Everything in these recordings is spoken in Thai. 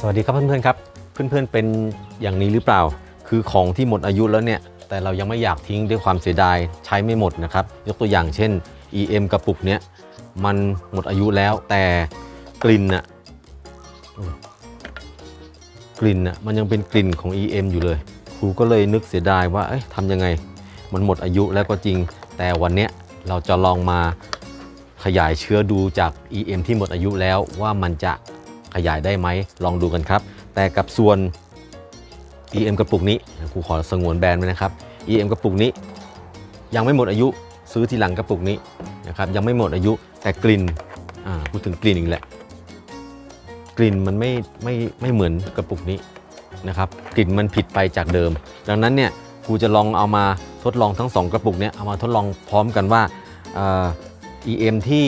สวัสดีครับเพื่อนๆครับ เพื่อนๆเป็นอย่างนี้หรือเปล่า คือของที่หมดอายุแล้วเนี่ย แต่เรายังไม่อยากทิ้งด้วยความเสียดายใช้ไม่หมดนะครับ ยกตัวอย่างเช่น EM กระปุกเนี้ยมันหมดอายุแล้วแต่กลิ่นน่ะกลิ่นน่ะมันยังเป็นกลิ่นของ EM อยู่เลย ครูก็เลยนึกเสียดายว่าเอ้ยทำยังไง มันหมดอายุแล้วก็จริง แต่วันเนี้ยเราจะลองมาขยายเชื้อดูจาก EM ที่หมดอายุแล้วว่ามันจะ ยายได้ไหมลองดูกันครับ แต่กับส่วน EM กระปุกนี้ครูขอสงวนแบรนด์ไว้นะครับ EM กระปุกนี้ ยังไม่หมดอายุซื้อทีหลังกระปุกนี้นะครับยังไม่หมดอายุแต่กลิ่นอ่าพูดถึงกลิ่นอีกแหละ กลิ่นมันไม่ไม่ไม่เหมือนกระปุกนี้นะครับกลิ่นมันผิดไปจากเดิม ดังนั้นเนี่ยครูจะลองเอามาทดลองทั้ง 2 กระปุกเนี้ยเอามาทดลองพร้อมกันว่า EM ที่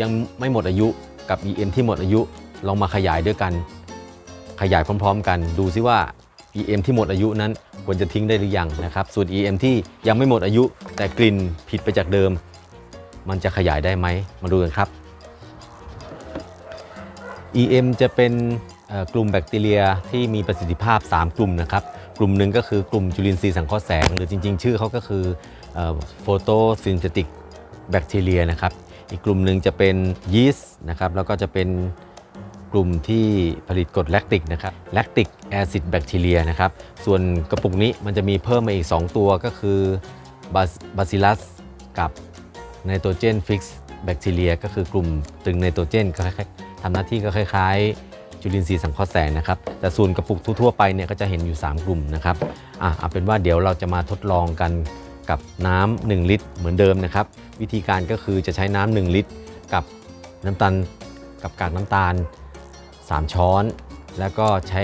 ยังไม่หมดอายุกับ EM ที่หมดอายุ ลองมาขยายด้วยกัน ขยายพร้อม ๆ กัน ดูซิว่า EM ที่หมดอายุนั้นควรจะทิ้งได้หรือยังนะครับ ส่วน EM ที่ยังไม่หมดอายุ แต่กลิ่นผิดไปจากเดิม มันจะขยายได้ไหมมาดูกันครับ EM จะเป็นกลุ่มแบคทีเรียที่มีประสิทธิภาพ 3 กลุ่มนะครับ กลุ่มหนึ่งก็คือกลุ่มจุลินทรีย์สังเคราะห์แสง หรือจริง ๆ ชื่อเขาก็คือโฟโตซินเทติกแบคทีเรียนะครับ อีกกลุ่มหนึ่งจะเป็นยีสต์นะครับ แล้วก็จะเป็น ลุ่มที่ผลิตกรดแลคติกนะครับแลคติกแอซิดแบคทีเรียนะครับ ส่วนกระปุกนี้มันจะมีเพิ่มมาอีก 2 ตัวก็คือบาซิลัสกับไนโตรเจนฟิกซ์แบคทีเรียก็คือกลุ่มตึงไนโตรเจนก็คล้ายๆทำหน้าที่ก็คล้ายๆ จุลินทรีย์สังเคราะห์แสงนะครับ แต่ส่วนกระปุกทั่วๆไปเนี่ยก็จะเห็นอยู่ 3 กลุ่มนะครับอะเอาเป็นว่าเดี๋ยวเราจะมาทดลองกันกับน้ำ1ลิตร เหมือนเดิมนะครับ วิธีการก็คือจะใช้น้ำ1ลิตร กับน้ำตาลกับกากน้ำตาล 3 ช้อน แล้วก็ใช้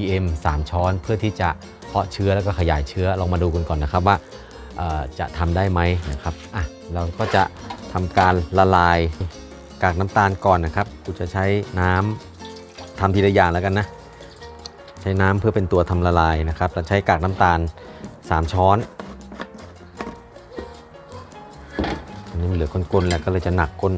EM 3 ช้อนเพื่อที่จะเพาะเชื้อแล้วก็ขยายเชื้อลองมาดูกันก่อนนะครับว่าจะทำได้ไหมนะครับอะเราก็จะทำการละลายกากน้ำตาลก่อนนะครับกูจะใช้น้ำทำทีละอย่างแล้วกันนะ ใช้น้ำเพื่อเป็นตัวทำละลายนะครับแล้วใช้กากน้ำตาล 3 ช้อนอันนี้มันเหลือก้นๆแล้วก็เลยจะหนักก้น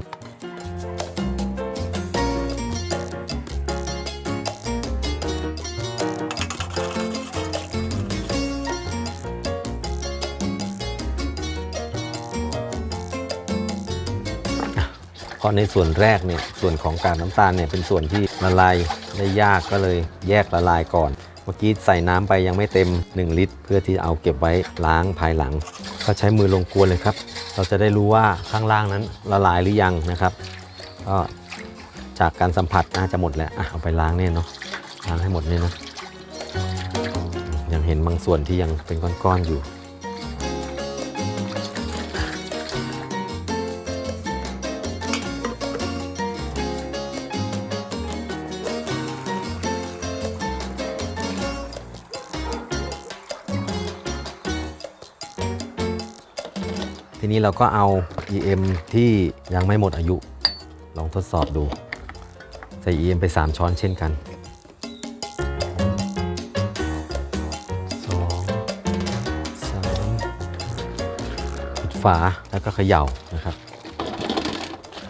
ราะในส่วนแรกเนี่ยส่วนของกากน้ำตาลเนี่ยเป็นส่วนที่ละลายได้ยากก็เลยแยกละลายก่อน เมื่อกี้ใส่น้ำไปยังไม่เต็ม 1 ลิตร เพื่อที่เอาเก็บไว้ล้างภายหลัง ก็ใช้มือลงกวนเลยครับ เราจะได้รู้ว่าข้างล่างนั้นละลายหรือยังนะครับก็จากการสัมผัสน่าจะหมดแล้วอะเอาไปล้างเนี่ยเนาะล้างให้หมดเนี่ยนะยังเห็นบางส่วนที่ยังเป็นก้อนๆอยู่ ทีนี้เราก็เอา EM ที่ยังไม่หมดอายุ ลองทดสอบดู ใส่ EM ไป 3 ช้อนเช่นกัน 2 3ปิดฝาแล้วก็เขย่านะครับ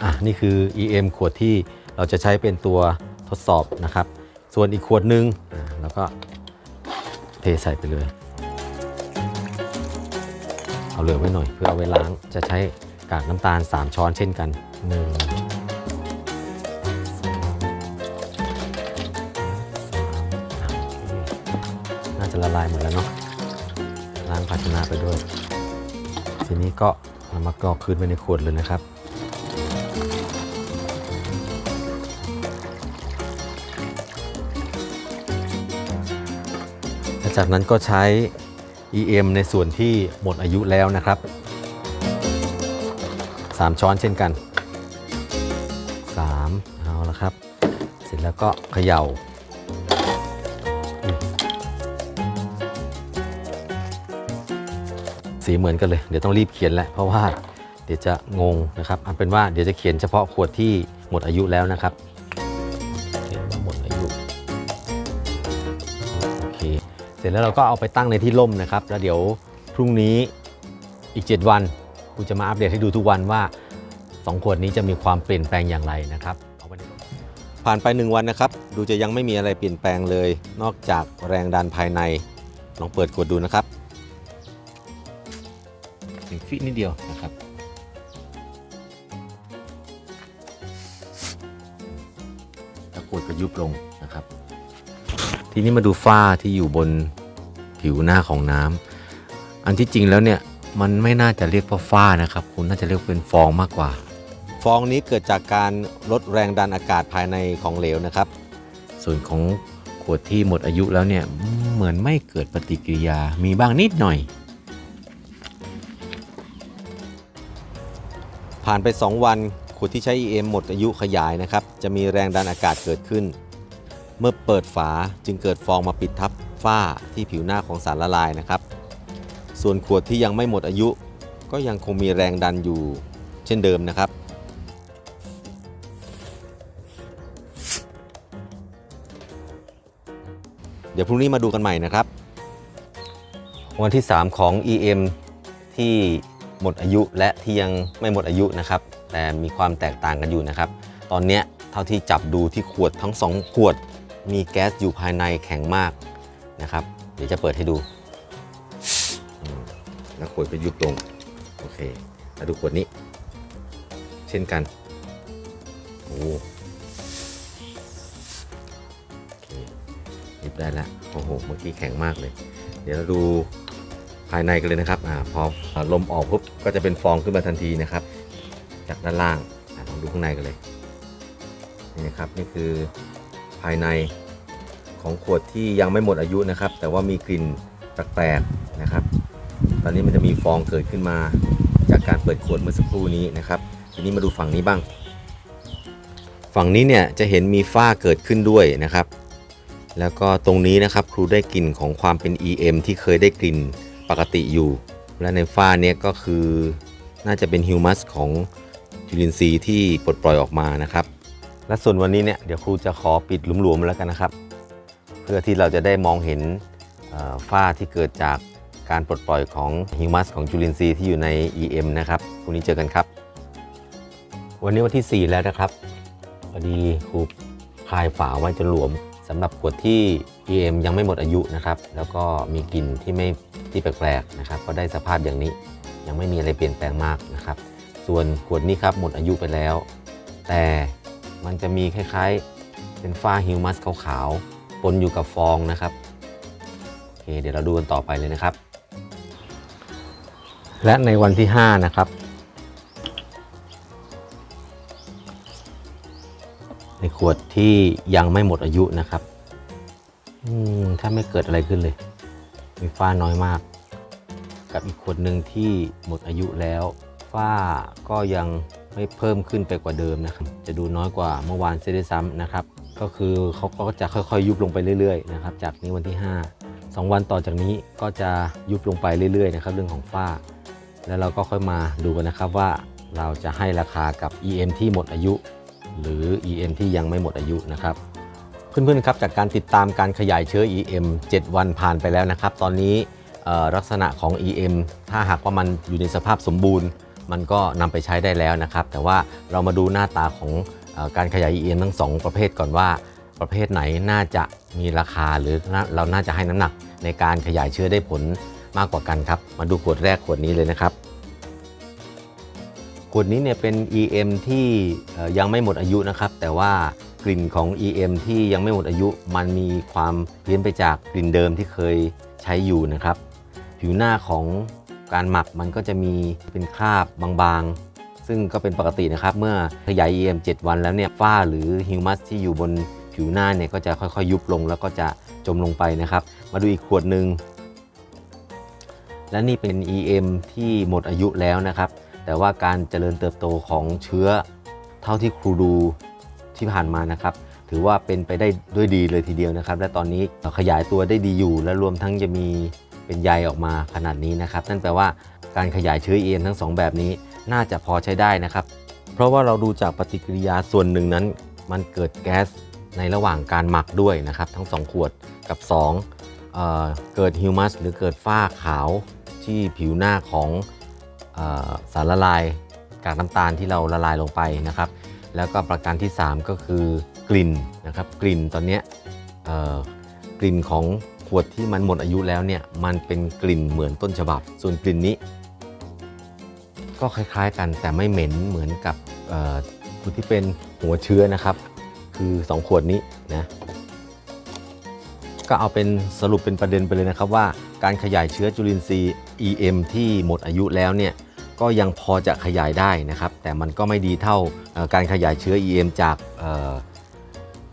อะ นี่คือ EM ขวดที่เราจะใช้เป็นตัวทดสอบนะครับ ส่วนอีกขวดหนึ่งอะแล้วก็เทใส่ไปเลย เอาเหลือไว้หน่อยเพื่อเอาไว้ล้าง จะใช้กากน้ำตาล 3 ช้อนเช่นกัน1น่าจะละลายหมดแล้วเนาะล้างภาชนะไปด้วย ทีนี้ก็เอามากรอกคืนไว้ในขวดเลยนะครับจากนั้นก็ใช้ EM ในส่วนที่หมดอายุแล้วนะครับ 3 ช้อนเช่นกัน 3 เอาละครับ เสร็จแล้วก็เขย่าสีเหมือนกันเลย เดี๋ยวต้องรีบเขียนแหล้วเพราะว่าเดี๋ยวจะงงนะครับเอาเป็นว่าเดี๋ยวจะเขียนเฉพาะขวดที่หมดอายุแล้วนะครับ ร็จแล้วเราก็เอาไปตั้งในที่ร่มนะครับ แล้วเดี๋ยวพรุ่งนี้อีก 7 วันกูจะมาอัปเดตให้ดูทุกวันว่า 2 ขวดนี้จะมีความเปลี่ยนแปลงอย่างไรนะครับเอาไว้ในร่มผ่านไป 1 วันนะครับ ดูจะยังไม่มีอะไรเปลี่ยนแปลงเลย นอกจากแรงดันภายในลองเปิดขวดดูนะครับเพียงฟินิดเดียวนะครับแล้วขวดก็ยุบลงนะครับ ทีนี้มาดูฝ้าที่อยู่บนผิวหน้าของน้ำอันที่จริงแล้วเนี่ยมันไม่น่าจะเรียกว่าฝ้านะครับ คุณน่าจะเรียกเป็นฟองมากกว่า ฟองนี้เกิดจากการลดแรงดันอากาศภายในของเหลวนะครับ ส่วนของขวดที่หมดอายุแล้วเนี่ยอืมเหมือนไม่เกิดปฏิกิริยามีบ้างนิดหน่อย ผ่านไป 2 วันขวดที่ใช้ EM หมดอายุขยายนะครับ จะมีแรงดันอากาศเกิดขึ้น เมื่อเปิดฝาจึงเกิดฟองมาปิดทับฝ้าที่ผิวหน้าของสารละลายนะครับ ส่วนขวดที่ยังไม่หมดอายุ ก็ยังคงมีแรงดันอยู่เช่นเดิมนะครับ เดี๋ยวพรุ่งนี้มาดูกันใหม่นะครับ วันที่ 3 ของ EM ที่หมดอายุและที่ยังไม่หมดอายุนะครับ แต่มีความแตกต่างกันอยู่นะครับ ตอนนี้เท่าที่จับดูที่ขวดทั้ง 2 ขวด มีแก๊สอยู่ภายในแข็งมากนะครับ เดี๋ยวจะเปิดให้ดูแล้วขวดก็ยุบลง โอเคมาดูขวดนี้ เช่นกัน โอ้โอเคยิบได้แล้วโอ้โห เมื่อกี้แข็งมากเลย เดี๋ยวเราดูภายในกันเลยนะครับอาพอลมออกปุ๊บ ก็จะเป็นฟองขึ้นมาทันทีนะครับ จากด้านล่างลองดูข้างในกันเลย นี่นะครับ นี่คือ ภายในของขวดที่ยังไม่หมดอายุนะครับ แต่ว่ามีกลิ่นแปลกๆนะครับ ตอนนี้มันจะมีฟองเกิดขึ้นมาจากการเปิดขวดเมื่อสักครู่นี้นะครับ ทีนี้มาดูฝั่งนี้บ้าง ฝั่งนี้เนี่ยจะเห็นมีฝ้าเกิดขึ้นด้วยนะครับ แล้วก็ตรงนี้นะครับครูได้กลิ่นของความเป็น EM ที่เคยได้กลิ่นปกติอยู่ และในฝ้าเนี้ยก็คือน่าจะเป็นฮิวมัสของจุลินทรีย์ที่ปลดปล่อยออกมานะครับ และส่วนวันนี้เนี่ยเดี๋ยวครูจะขอปิดหลุมๆแล้วกันนะครับ เพื่อที่เราจะได้มองเห็นฝ้าที่เกิดจากการปลดปล่อยของฮิวมัสของจุลินทรีย์ที่อยู่ใน EM นะครับพรุ่งนี้เจอกันครับ วันนี้วันที่ 4 แล้วนะครับพอดีครูคลายฝาไว้จนหลวมสำหรับขวดที่ EM ยังไม่หมดอายุนะครับ แล้วก็มีกลิ่นที่ไม่ที่แปลกๆนะครับ ก็ได้สภาพอย่างนี้ยังไม่มีอะไรเปลี่ยนแปลงมากนะครับ ส่วนขวดนี้ครับหมดอายุไปแล้ว แต่ มันจะมีคล้ายๆ เป็นฝ้าฮิวมัสขาวๆ ปนอยู่กับฟองนะครับ โอเค เดี๋ยวเราดูกันต่อไปเลยนะครับ และในวันที่ 5 นะครับ ในขวดที่ยังไม่หมดอายุนะครับถ้าไม่เกิดอะไรขึ้นเลย มีฝ้าน้อยมาก กับอีกขวดหนึ่งที่หมดอายุแล้ว ฝ้าก็ยัง ไม่เพิ่มขึ้นไปกว่าเดิมนะครับ จะดูน้อยกว่าเมื่อวานเสียด้วยซ้ำนะครับ ก็คือเขาก็จะค่อยๆ ยุบลงไปเรื่อยๆนะครับ จากนี้วันที่ 5 2 วันต่อจากนี้ก็จะยุบลงไปเรื่อยๆนะครับเรื่องของฝ้า แล้วเราก็ค่อยมาดูกันนะครับว่าเราจะให้ราคากับ EM ที่หมดอายุ หรือ EM ที่ยังไม่หมดอายุนะครับเพื่อนๆครับจากการติดตามการขยายเชื้อ EM 7 วันผ่านไปแล้วนะครับ ตอนนี้ลักษณะของ EM ถ้าหากว่ามันอยู่ในสภาพสมบูรณ์ มันก็นำไปใช้ได้แล้วนะครับ แต่ว่าเรามาดูหน้าตาของอการขยาย EM ทั้ง 2 ประเภทก่อนว่า ประเภทไหนน่าจะมีราคาหรือเราน่าจะให้น้ำหนักในการขยายเชื้อได้ผลมากกว่ากันครับ มาดูขวดแรกขวดนี้เลยนะครับ ขวดนี้เนี่ยเป็น EM ที่ยังไม่หมดอายุนะครับ แต่ว่ากลิ่นของ EM ที่ยังไม่หมดอายุ มันมีความเพี้ยนไปจากกลิ่นเดิมที่เคยใช้อยู่นะครับ ผิวหน้าของ การหมักมันก็จะมีเป็นคราบบางๆ ซึ่งก็เป็นปกตินะครับ เมื่อขยาย EM 7 วันแล้วเนี่ยฝ้าหรือฮิวมัสที่อยู่บนผิวหน้าเนี่ยก็จะค่อยๆ ยุบลงแล้วก็จะจมลงไปนะครับ มาดูอีกขวดหนึ่งและนี่เป็น EM ที่หมดอายุแล้วนะครับ แต่ว่าการเจริญเติบโตของเชื้อเท่าที่ครูดูที่ผ่านมานะครับ ถือว่าเป็นไปได้ด้วยดีเลยทีเดียวนะครับ และตอนนี้ขยายตัวได้ดีอยู่และรวมทั้งจะมี เป็นใยออกมาขนาดนี้นะครับ นั่นแปลว่าการขยายเชื้อ EM ทั้งสองแบบนี้น่าจะพอใช้ได้นะครับ เพราะว่าเราดูจากปฏิกิริยาส่วนหนึ่งนั้น มันเกิดแก๊สในระหว่างการหมักด้วยนะครับ ทั้ง 2 ขวดกับ 2เอ่อเกิดฮิวมัสหรือเกิดฝ้าขาวที่ผิวหน้าของออสารละลายกากน้ำตาลที่เราละลายลงไปนะครับ แล้วก็ประการที่ 3 ก็คือกลิ่นนะครับ กลิ่นตอนนี้กลิ่นของ วดที่มันหมดอายุแล้วเนี่ยมันเป็นกลิ่นเหมือนต้นฉบับ ส่วนกลิ่นนี้ ก็คล้ายๆกันแต่ไม่เหม็นเหมือนกับเอ่อตัวที่เป็นหัวเชื้อนะครับ คือ 2 ขวดนี้นะก็เอาเป็นสรุปเป็นประเด็นไปเลยนะครับว่าการขยายเชื้อจุลินทรีย์ EM ที่หมดอายุแล้วเนี่ยก็ยังพอจะขยายได้นะครับ แต่มันก็ไม่ดีเท่าการขยายเชื้อ EM จาก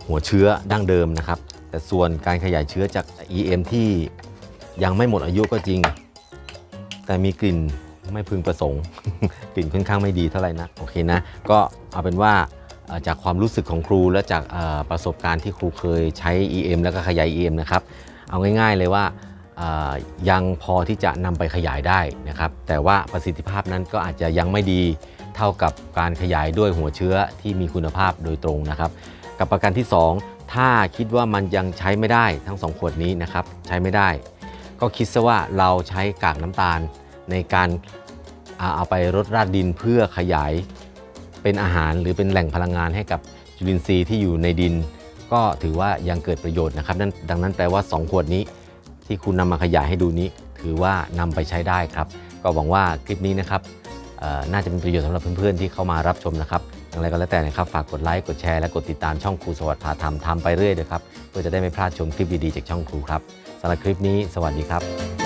หัวเชื้อดั้งเดิมนะครับ แต่ส่วนการขยายเชื้อจาก EM ที่ยังไม่หมดอายุก็จริง แต่มีกลิ่นไม่พึงประสงค์ กลิ่นค่อนข้างไม่ดีเท่าไหร่นะโอเคนะ ก็เอาเป็นว่าจากความรู้สึกของครูและจากประสบการณ์ที่ครูเคยใช้ EM แล้วก็ขยาย EM นะครับ เอาง่ายๆเลยว่ายังพอที่จะนำไปขยายได้นะครับ แต่ว่าประสิทธิภาพนั้นก็อาจจะยังไม่ดีเท่ากับการขยายด้วยหัวเชื้อที่มีคุณภาพโดยตรงนะครับ กับประการที่ 2 ถ้าคิดว่ามันยังใช้ไม่ได้ทั้ง 2 ขวดนี้นะครับ ใช้ไม่ได้ ก็คิดซะว่าเราใช้กากน้ำตาลในการเอาไปรดราดดินเพื่อขยายเป็นอาหารหรือเป็นแหล่งพลังงานให้กับจุลินทรีย์ที่อยู่ในดิน ก็ถือว่ายังเกิดประโยชน์นะครับนั่นดังนั้นแปลว่า 2 ขวดนี้ที่คุณนำมาขยายให้ดูนี้ ถือว่านำไปใช้ได้ครับ ก็หวังว่าคลิปนี้นะครับน่าจะเป็นประโยชน์สำหรับเพื่อนๆที่เข้ามารับชมนะครับ อย่างไรก็แล้วแต่นะครับฝากกดไลค์กดแชร์และกดติดตามช่องครูสวัสดิ์พาทำทำไปเรื่อยเลยครับเพื่อจะได้ไม่พลาดชมคลิปดีๆจากช่องครูครับสำหรับคลิปนี้ สวัสดีครับ